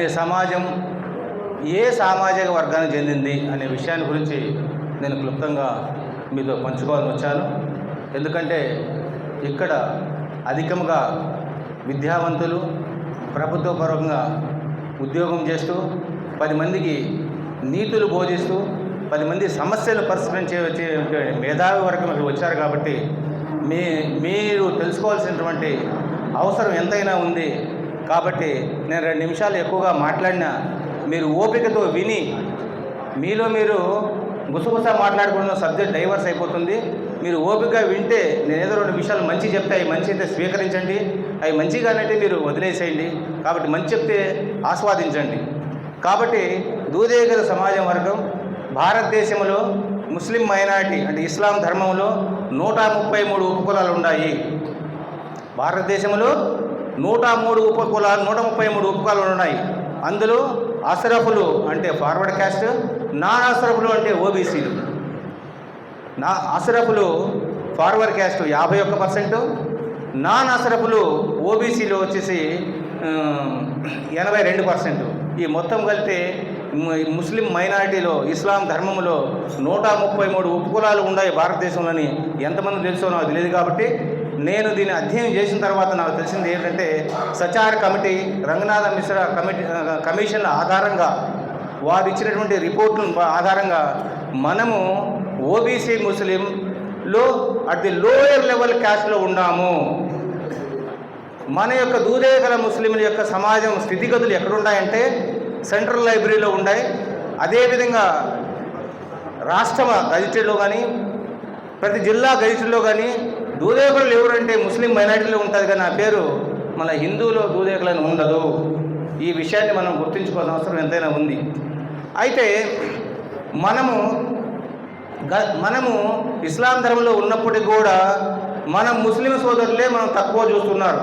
అనే సమాజం ఏ సామాజిక వర్గానికి చెందింది అనే విషయాన్ని గురించి నేను క్లుప్తంగా మీతో పంచుకోవాలని వచ్చాను. ఎందుకంటే ఇక్కడ అధికంగా విద్యావంతులు ప్రభుత్వపరంగా ఉద్యోగం చేస్తూ పది మందికి నీతులు బోధిస్తూ పది మంది సమస్యలు పరిష్కరించే వచ్చే మేధావి వర్గం ఇక్కడ వచ్చారు కాబట్టి మీ మీరు తెలుసుకోవాల్సినటువంటి అవసరం ఎంతైనా ఉంది. కాబట్టి నేను రెండు నిమిషాలు ఎక్కువగా మాట్లాడినా మీరు ఓపికతో విని మీలో మీరు గుసగుస మాట్లాడుకున్న సబ్జెక్ట్ డైవర్స్ అయిపోతుంది. మీరు ఓపికగా వింటే నేను ఏదో రెండు విషయాలు మంచి చెప్తే అవి మంచి అయితే స్వీకరించండి. అవి మంచిగానంటే మీరు వదిలేసేయండి. కాబట్టి మంచి చెప్తే ఆస్వాదించండి. కాబట్టి దూదేగల సమాజం వర్గం భారతదేశంలో ముస్లిం మైనారిటీ అంటే ఇస్లాం ధర్మంలో నూట ముప్పై మూడు ఉపకులాలు ఉన్నాయి. భారతదేశంలో నూట మూడు ఉపకులాలు నూట ముప్పై మూడు ఉపకులాలు ఉన్నాయి అందులో అసరఫులు అంటే ఫార్వర్డ్ క్యాస్ట్ నాన్ అసరఫులు అంటే ఓబీసీలు నా అసరఫులు ఫార్వర్డ్ క్యాస్ట్ యాభై ఒక్క పర్సెంట్ నాన్ అసరఫులు ఓబీసీలో వచ్చేసి ఎనభై రెండు పర్సెంట్ ఈ మొత్తం కలిపితే ముస్లిం మైనారిటీలో ఇస్లాం ధర్మంలో నూట ముప్పై మూడు ఉపకులాలు ఉన్నాయి భారతదేశంలోని. ఎంతమంది తెలుసో నాకు తెలియదు కాబట్టి నేను దీన్ని అధ్యయనం చేసిన తర్వాత నాకు తెలిసింది ఏంటంటే సచార్ కమిటీ రంగనాథ మిశ్రా కమిటీ కమిషన్ల ఆధారంగా వారు ఇచ్చినటువంటి రిపోర్టుల ఆధారంగా మనము ఓబీసీ ముస్లింలో అట్ ది లోయర్ లెవెల్ క్యాస్ట్లో ఉన్నాము. మన యొక్క దూదేగల ముస్లింల యొక్క సమాజం స్థితిగతులు ఎక్కడున్నాయంటే సెంట్రల్ లైబ్రరీలో ఉన్నాయి అదేవిధంగా రాష్ట్ర గజిటెడ్లో కానీ ప్రతి జిల్లా గజిటెడ్లో కానీ దూదేకులు ఎవరంటే ముస్లిం మైనార్టీలో ఉంటుంది కానీ ఆ పేరు మన హిందువులో దూదేకులని ఉండదు. ఈ విషయాన్ని మనం గుర్తుంచుకోవాల్సిన అవసరం ఎంతైనా ఉంది. అయితే మనము గ మనము ఇస్లాం ధర్మంలో ఉన్నప్పటికీ కూడా మన ముస్లిం సోదరులే మనం తక్కువ చూస్తున్నారు.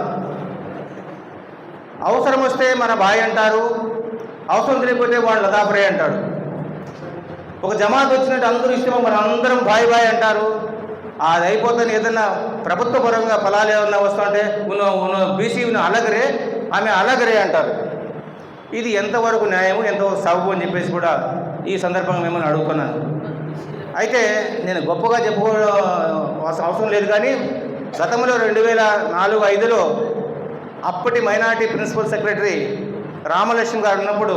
అవసరం వస్తే మన బాయ్ అంటారు అవసరం తెలియకపోతే వాళ్ళు లదాఫరే అంటాడు. ఒక జమాత్ వచ్చినట్టు అందరూ ఇష్టమో మన అందరం బాయ్ బాయ్ అంటారు. అది అయిపోతుంది ఏదైనా ప్రభుత్వ పరంగా ఫలాలు ఏమన్నా వస్తుంటే ఉన్న బీసీ అలగరే ఆమె అలగరే అంటారు. ఇది ఎంతవరకు న్యాయము ఎంతవరకు సబబు అని చెప్పేసి కూడా ఈ సందర్భంగా మిమ్మల్ని అడుగుతున్నాను. అయితే నేను గొప్పగా చెప్పుకోవడం అవసరం లేదు కానీ గతంలో రెండు వేల నాలుగు ఐదులో అప్పటి మైనార్టీ ప్రిన్సిపల్ సెక్రటరీ రామలక్ష్మి గారు ఉన్నప్పుడు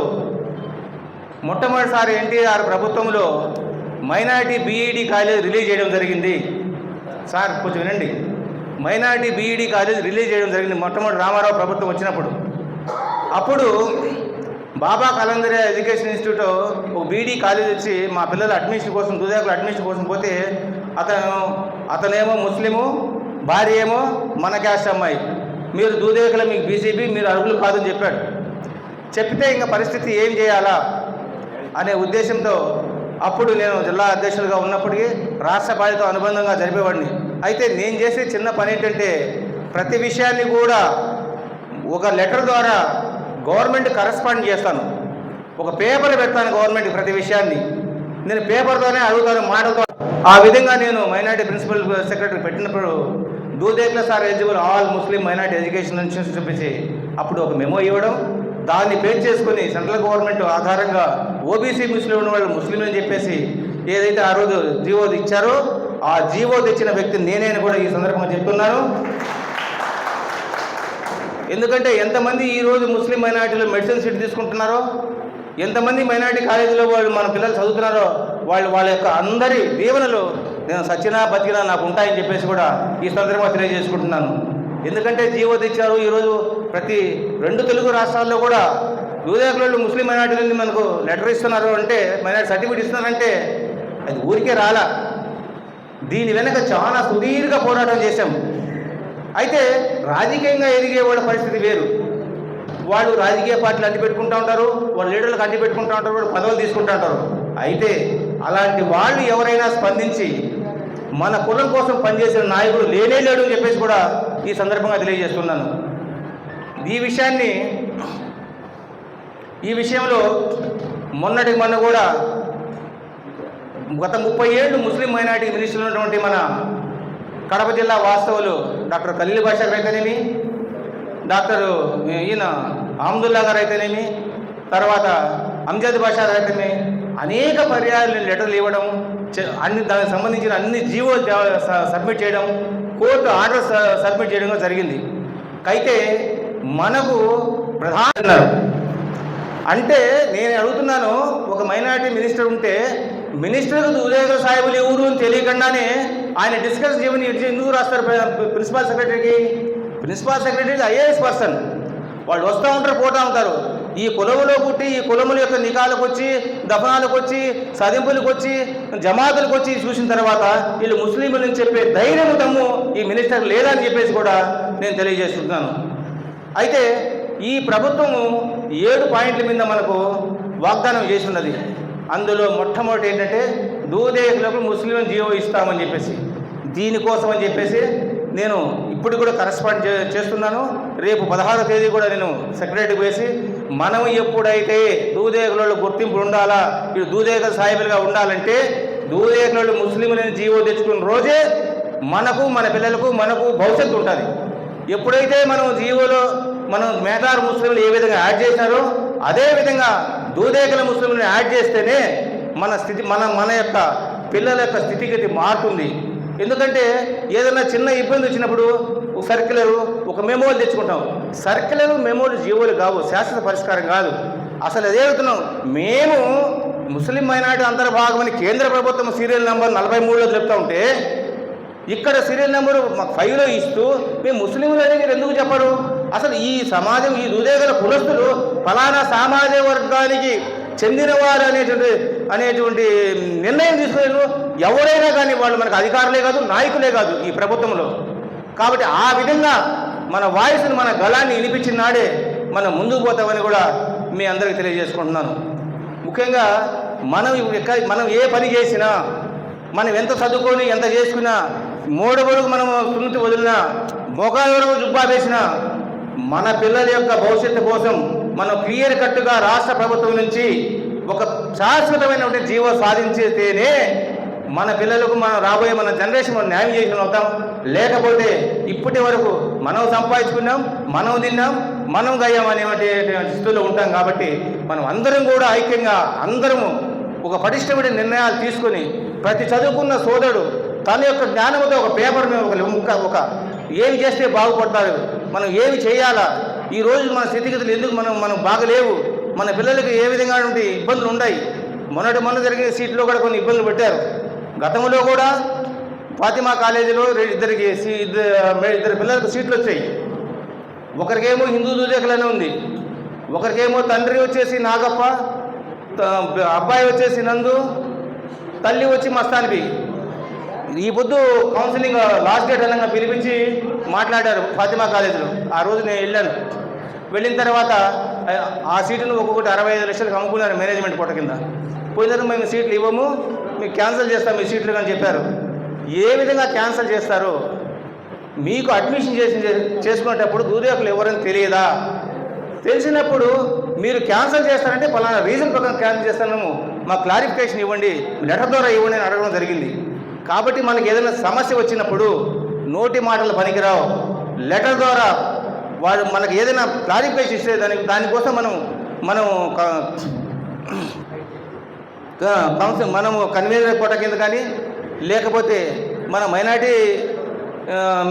మొట్టమొదటిసారి ఎన్టీఆర్ ప్రభుత్వంలో మైనార్టీ బీఈడి కాలేజ్ రిలీజ్ చేయడం జరిగింది. సార్ కొంచెం వినండి. మైనార్టీ బీఈడి కాలేజ్ రిలీజ్ చేయడం జరిగింది. మొట్టమొదటి రామారావు ప్రభుత్వం వచ్చినప్పుడు. అప్పుడు బాబా కలందరి ఎడ్యుకేషన్ ఇన్స్టిట్యూట్ ఒక బీడీ కాలేజ్ వచ్చి మా పిల్లల అడ్మిషన్ కోసం దుదాకుల అడ్మిషన్ కోసం పోతే అతను అతనేమో ముస్లిము భార్య ఏమో మన క్యాస్ట్ అమ్మాయి. మీరు దూదేకుల మీకు బీజేపీ మీరు అరుగులు కాదని చెప్పాడు. చెప్తే ఇంకా పరిస్థితి ఏం చేయాలా అనే ఉద్దేశంతో అప్పుడు నేను జిల్లా అధ్యక్షులుగా ఉన్నప్పటికీ రాష్ట్ర పార్టీతో అనుబంధంగా జరిపేవాడిని. అయితే నేను చేసే చిన్న పని ఏంటంటే ప్రతి విషయాన్ని కూడా ఒక లెటర్ ద్వారా గవర్నమెంట్ కరెస్పాండ్ చేస్తాను. ఒక పేపర్ పెడతాను గవర్నమెంట్ ప్రతి విషయాన్ని. నేను పేపర్తోనే అడుగుతాను మాటలతో. ఆ విధంగా నేను మైనార్టీ ప్రిన్సిపల్ సెక్రటరీ పెట్టినప్పుడు Dudekula sir eligible all Muslim minority education institution చూపించి అప్పుడు ఒక మెమో ఇవ్వడం దాన్ని బేస్ చేసుకుని సెంట్రల్ గవర్నమెంట్ ఆధారంగా ఓబీసీ ముస్లిం ఉన్న వాళ్ళు ముస్లిం అని చెప్పేసి ఏదైతే ఆ రోజు జీవో ఇచ్చారో ఆ జీవో తెచ్చిన వ్యక్తి నేనే కూడా ఈ సందర్భంగా చెప్తున్నాను. ఎందుకంటే ఎంతమంది ఈరోజు ముస్లిం మైనార్టీలో మెడిసిన్ సీట్ తీసుకుంటున్నారో ఎంతమంది మైనార్టీ కాలేజీలో వాళ్ళు మన పిల్లలు చదువుతున్నారో వాళ్ళు వాళ్ళ యొక్క అందరి దీవెనలు నేను సచ్చినా బతికినా నాకు ఉంటాయని చెప్పేసి కూడా ఈ సందర్భంగా తెలియజేసుకుంటున్నాను. ఎందుకంటే జీవో తెచ్చారు ఈరోజు ప్రతి రెండు తెలుగు రాష్ట్రాల్లో కూడా యూదేకులు ముస్లిం మైనార్టీలని మనకు లెటర్ ఇస్తున్నారు అంటే మైనార్టీ సర్టిఫికేట్ ఇస్తున్నారంటే అది ఊరికే రాలా. దీని వెనక చాలా సుదీర్ఘ పోరాటం చేశాం. అయితే రాజకీయంగా ఎదిగే వాళ్ళ పరిస్థితి వేరు. వాళ్ళు రాజకీయ పార్టీలు అడ్డు పెట్టుకుంటూ ఉంటారు వాళ్ళ లీడర్లకు అడ్డు పెట్టుకుంటూ ఉంటారు వాళ్ళు పదవులు తీసుకుంటూ ఉంటారు. అయితే అలాంటి వాళ్ళు ఎవరైనా స్పందించి మన కులం కోసం పనిచేసిన నాయకుడు లేనే లేడు అని చెప్పేసి కూడా ఈ సందర్భంగా తెలియజేస్తున్నాను. ఈ విషయాన్ని ఈ విషయంలో మొన్నటికి మొన్న కూడా గత ముప్పై ఏళ్ళు ముస్లిం మైనార్టీ మినిస్టర్ ఉన్నటువంటి మన కడప జిల్లా వాస్తవులు డాక్టర్ ఖలీల్ భాషా అయితేనేమి డాక్టర్ ఈయన అహ్మదుల్లా గారు అయితేనేమి తర్వాత అంజద్ భాషా గారు అయితేనేమి అనేక పర్యాయాలు లెటర్లు ఇవ్వడం అన్ని దానికి సంబంధించిన అన్ని జీవో సబ్మిట్ చేయడం కోర్టు ఆర్డర్ సబ్మిట్ చేయడం జరిగింది. అయితే మనకు ప్రధాన అంటే నేను అడుగుతున్నాను ఒక మైనారిటీ మినిస్టర్ ఉంటే మినిస్టర్కు ఉదయగర్ సాహిబులు ఎవరు అని తెలియకుండానే ఆయన డిస్కస్ చేయమని ఎందుకు రాస్తారు ప్రిన్సిపాల్ సెక్రటరీకి? Principal secretary IAS person. వాళ్ళు వస్తూ ఉంటారు పోతూ ఉంటారు. ఈ కులములో పుట్టి ఈ కులముల యొక్క నికాలకు వచ్చి దఫనాలకు వచ్చి సదింపులకు వచ్చి జమాతులకు వచ్చి చూసిన తర్వాత వీళ్ళు ముస్లింలని చెప్పే ధైర్యం తమ్ము ఈ మినిస్టర్ లేదని చెప్పేసి కూడా నేను తెలియజేస్తున్నాను. అయితే ఈ ప్రభుత్వము ఏడు పాయింట్ల మీద మనకు వాగ్దానం చేస్తున్నది అందులో మొట్టమొదటి ఏంటంటే దూదేకులకు ముస్లిం జీవో ఇస్తామని చెప్పేసి. దీనికోసం అని చెప్పేసి నేను ఇప్పుడు కూడా కరస్పాండ్ చే చేస్తున్నాను. రేపు పదహారో తేదీ కూడా నేను సెక్రటరీకి వేసి మనం ఎప్పుడైతే దూదేకులలో గుర్తింపు ఉండాలా? వీళ్ళు దూదేగ సాహిబులుగా ఉండాలంటే దూదేగులలో ముస్లింలని జీవో తెచ్చుకున్న రోజే మనకు మన పిల్లలకు మనకు భవిష్యత్తు ఉంటుంది. ఎప్పుడైతే మనం జీవోలో మనం మేధారు ముస్లింలు ఏ విధంగా యాడ్ చేశారో అదేవిధంగా దూదేగల ముస్లింలను యాడ్ చేస్తేనే మన స్థితి మన మన యొక్క పిల్లల యొక్క స్థితిగతి మారుతుంది. ఎందుకంటే ఏదైనా చిన్న ఇబ్బంది వచ్చినప్పుడు ఒక సర్క్యులరు ఒక మెమోలు తెచ్చుకుంటాం. సర్క్యులరు మెమోలు జీవోలు కావు శాశ్వత పరిష్కారం కాదు. అసలు అదే అవుతున్నాం మేము ముస్లిం మైనార్టీ అంతర్భాగమని కేంద్ర ప్రభుత్వం సీరియల్ నెంబర్ నలభై మూడులో చెప్తా ఉంటే ఇక్కడ సీరియల్ నెంబరు మాకు ఫైవ్లో ఇస్తూ మేము ముస్లింలు అని మీరు ఎందుకు చెప్పరు? అసలు ఈ సమాజం ఈ దుదేగల కులస్తులు ఫలానా సామాజిక వర్గానికి చెందినవారు అనేటువంటి అనేటువంటి నిర్ణయం తీసుకునే ఎవరైనా కానీ వాళ్ళు మనకు అధికారులే కాదు నాయకులే కాదు ఈ ప్రభుత్వంలో. కాబట్టి ఆ విధంగా మన వాయిస్ని మన గళాన్ని వినిపించిన నాడే మనం ముందుకు పోతామని కూడా మీ అందరికీ తెలియజేసుకుంటున్నాను. ముఖ్యంగా మనం మనం ఏ పని చేసినా మనం ఎంత చదువుకొని ఎంత చేసుకున్నా మూడు వరకు మనం సున్నతి వదిలినా మోకాల వరకు జుబ్బా వేసినా మన పిల్లల యొక్క భవిష్యత్తు కోసం మనం క్లియర్ కట్టుగా రాష్ట్ర ప్రభుత్వం నుంచి ఒక శాశ్వతమైనటువంటి జీవో సాధించితేనే మన పిల్లలకు మనం రాబోయే మన జనరేషన్ మనం న్యాయం చేసిన అవుతాం లేకపోతే ఇప్పటి వరకు మనం సంపాదించుకున్నాం మనం తిన్నాం మనం గయ్యాం అనేటువంటి స్థితిలో ఉంటాం కాబట్టి మనం అందరం కూడా ఐక్యంగా అందరము ఒక పటిష్టమైన నిర్ణయాలు తీసుకొని ప్రతి చదువుకున్న సోదరుడు తన యొక్క జ్ఞానంతో ఒక పేపర్ మీద ఒక ముక్క ఒక ఏమి చేస్తే బాగుపడతారు మనం ఏమి చేయాలా ఈ రోజు మన స్థితిగతులు ఎందుకు మనం మనం బాగలేవు మన పిల్లలకు ఏ విధంగా ఇబ్బందులు ఉన్నాయి మొన్నటి మొన్న జరిగిన సీట్లో కూడా కొన్ని ఇబ్బందులు పెట్టారు. గతంలో కూడా ఫాతిమా కాలేజీలో ఇద్దరికి ఇద్దరు ఇద్దరు పిల్లలకు సీట్లు వచ్చాయి. ఒకరికేమో హిందూ దూదేకులనే ఉంది. ఒకరికేమో తండ్రి వచ్చేసి నాగప్ప అబ్బాయి వచ్చేసి నందు తల్లి వచ్చి మస్తానికి ఈ పొద్దు కౌన్సిలింగ్ లాస్ట్ డేట్ అనగా పిలిపించి మాట్లాడారు ఫాతిమా కాలేజీలో. ఆ రోజు నేను వెళ్ళాను. వెళ్ళిన తర్వాత ఆ- సీటును ఒక్కొక్కటి అరవై ఐదు లక్షలకు అమ్ముకున్నారు మేనేజ్మెంట్ పూట కింద. పోయిన మేము సీట్లు ఇవ్వము. మీకు క్యాన్సిల్ చేస్తాం మీ సీట్లు అని చెప్పారు. ఏ విధంగా క్యాన్సిల్ చేస్తారు? మీకు అడ్మిషన్ చేసి చేసుకునేటప్పుడు దూరేకులు ఎవరని తెలియదా? తెలిసినప్పుడు మీరు క్యాన్సిల్ చేస్తారంటే పలానా రీజన్ ప్రకారం క్యాన్సిల్ చేస్తాను మా క్లారిఫికేషన్ ఇవ్వండి. లెటర్ ద్వారా ఇవ్వండి అని అడగడం జరిగింది. కాబట్టి మనకి ఏదైనా సమస్య వచ్చినప్పుడు నోటి మాటలు పనికిరావు. లెటర్ ద్వారా వాడు మనకి ఏదైనా క్లారిఫికేషన్ ఇస్తే దానికి దానికోసం మనం మనం కౌన్సిల్ మనము కన్వీనర్ కోట కింద కానీ లేకపోతే మన మైనార్టీ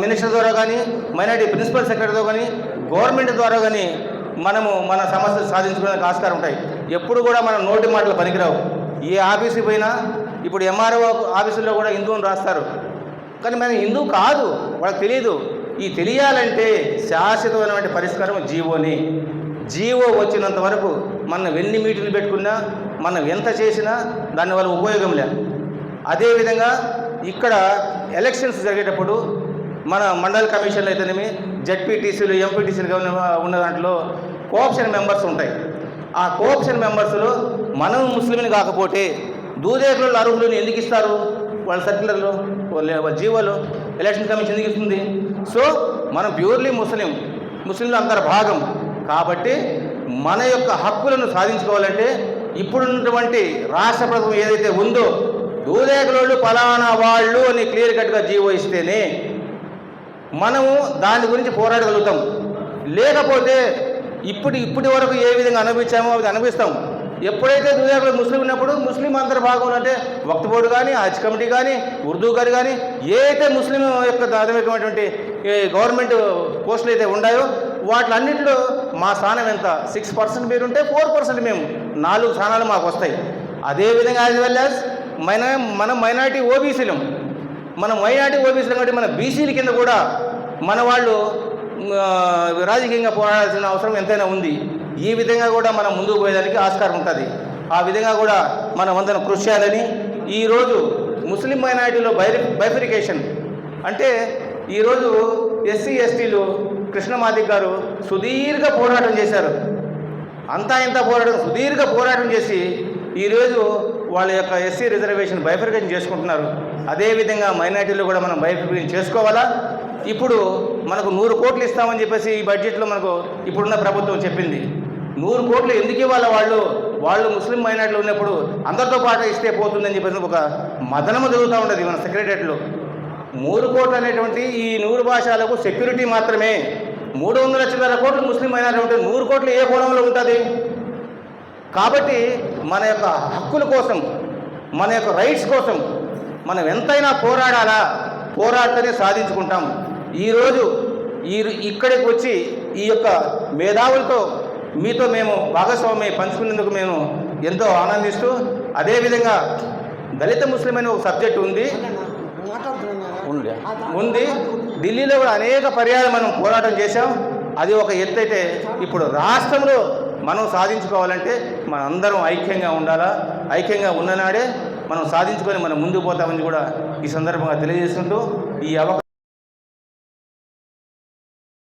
మినిస్టర్ ద్వారా కానీ మైనార్టీ ప్రిన్సిపల్ సెక్రటరీతో కానీ గవర్నమెంట్ ద్వారా కానీ మనము మన సమస్యలు సాధించుకోవడానికి ఆస్కారం ఉంటాయి. ఎప్పుడు కూడా మనం నోటి మాటలు పనికిరావు. ఏ ఆఫీస్కి పోయినా ఇప్పుడు ఎంఆర్ఓ ఆఫీసుల్లో కూడా హిందువుని రాస్తారు. కానీ మనం హిందూ కాదు వాళ్ళకి తెలియదు ఈ తెలియాలంటే శాశ్వతమైనటువంటి పరిష్కారం జీవోని. జీవో వచ్చినంత వరకు మనం ఎన్ని మీటింగ్లు పెట్టుకున్నా మనం ఎంత చేసినా దానివల్ల ఉపయోగం లేదు. అదేవిధంగా ఇక్కడ ఎలక్షన్స్ జరిగేటప్పుడు మన మండల కమిషన్లు అయితేనేమి జడ్పీటీసీలు ఎంపీటీసీలు ఉన్న దాంట్లో కోఆప్షన్ మెంబర్స్ ఉంటాయి. ఆ కోఆప్షన్ మెంబర్స్లో మనం ముస్లింని కాకపోతే దూదేకులు అర్హులను ఎందుకు ఇస్తారు? వాళ్ళ సర్క్యులర్లో వాళ్ళ జీవోలు జీవోలో ఎలక్షన్ కమిషన్ ఎందుకు ఇస్తుంది? సో మనం ప్యూర్లీ ముస్లిం ముస్లింలు అందరి భాగం. కాబట్టి మన యొక్క హక్కులను సాధించుకోవాలంటే ఇప్పుడున్నటువంటి రాష్ట్ర ప్రభుత్వం ఏదైతే ఉందో దూదేకులోళ్ళు ఫలానా వాళ్ళు అని క్లియర్ కట్గా జీవో ఇస్తేనే మనము దాని గురించి పోరాడగలుగుతాం. లేకపోతే ఇప్పుడు ఇప్పటి వరకు ఏ విధంగా అనుభవించామో అది అనుభవిస్తాం. ఎప్పుడైతే దునియాలో ముస్లిం ఉన్నప్పుడు ముస్లిం అందరి భాగంలో అంటే వక్త బోర్డు కానీ హజ్ కమిటీ కానీ ఉర్దూ గారు కానీ ఏ అయితే ముస్లిం యొక్క ప్రాథమికమైనటువంటి గవర్నమెంట్ పోస్టులు అయితే ఉన్నాయో వాటిలన్నింటిలో మా స్థానం ఎంత? సిక్స్ పర్సెంట్ మీరు ఉంటే ఫోర్ పర్సెంట్ మేము. నాలుగు స్థానాలు మాకు వస్తాయి. అదేవిధంగా యాజ్ వెల్ యాజ్ మైన మనం మైనారిటీ ఓబీసీలం మనం మైనార్టీ ఓబీసీలం కాబట్టి మన బీసీల కింద కూడా మన వాళ్ళు రాజకీయంగా పోరాడాల్సిన అవసరం ఎంతైనా ఉంది. ఈ విధంగా కూడా మనం ముందుకు పోయేదానికి ఆస్కారం ఉంటుంది. ఆ విధంగా కూడా మనం అందరం కృషి చేయాలని ఈరోజు ముస్లిం మైనారిటీలో బై బైఫికేషన్ అంటే ఈరోజు ఎస్సీ ఎస్టీలు కృష్ణమాదిక్ గారు సుదీర్ఘ పోరాటం చేశారు. అంతా ఇంత పోరాటం సుదీర్ఘ పోరాటం చేసి ఈరోజు వాళ్ళ యొక్క ఎస్సీ రిజర్వేషన్ బైఫర్కేషన్ చేసుకుంటున్నారు. అదేవిధంగా మైనార్టీలు కూడా మనం బైఫర్కేషన్ చేసుకోవాలా? ఇప్పుడు మనకు నూరు కోట్లు ఇస్తామని చెప్పేసి ఈ బడ్జెట్లో మనకు ఇప్పుడున్న ప్రభుత్వం చెప్పింది. నూరు కోట్లు ఎందుకు ఇవ్వాలి వాళ్ళు? వాళ్ళు ముస్లిం మైనార్టీలు ఉన్నప్పుడు అందరితో పాటు ఇస్తే పోతుందని చెప్పేసి ఒక మదనము జరుగుతూ ఉండదు మన సెక్రటరియట్లో. మూడు కోట్లు అనేటువంటి ఈ నూరు భాషలకు సెక్యూరిటీ మాత్రమే. మూడు వందల చిల్లర కోట్లు ముస్లిం మైనారిటీ ఉంటే నూరు కోట్లు ఏ కోణంలో ఉంటుంది? కాబట్టి మన యొక్క హక్కుల కోసం మన యొక్క రైట్స్ కోసం మనం ఎంతైనా పోరాడాలా? పోరాడితేనే సాధించుకుంటాం. ఈరోజు ఈ ఇక్కడికి వచ్చి ఈ యొక్క మేధావులతో మీతో మేము భాగస్వామి పంచుకునేందుకు మేము ఎంతో ఆనందిస్తూ అదేవిధంగా దళిత ముస్లిం అనే ఒక సబ్జెక్ట్ ఉంది. ఉంది ఉంది. ఢిల్లీలో కూడా అనేక పర్యాలు మనం పోరాటం చేశాం. అది ఒక ఎత్తు అయితే ఇప్పుడు రాష్ట్రంలో మనం సాధించుకోవాలంటే మన అందరం ఐక్యంగా ఉండాలా? ఐక్యంగా ఉన్ననాడే మనం సాధించుకొని మనం ముందుకు పోతామని కూడా ఈ సందర్భంగా తెలియజేస్తుంటూ ఈ అవకాశం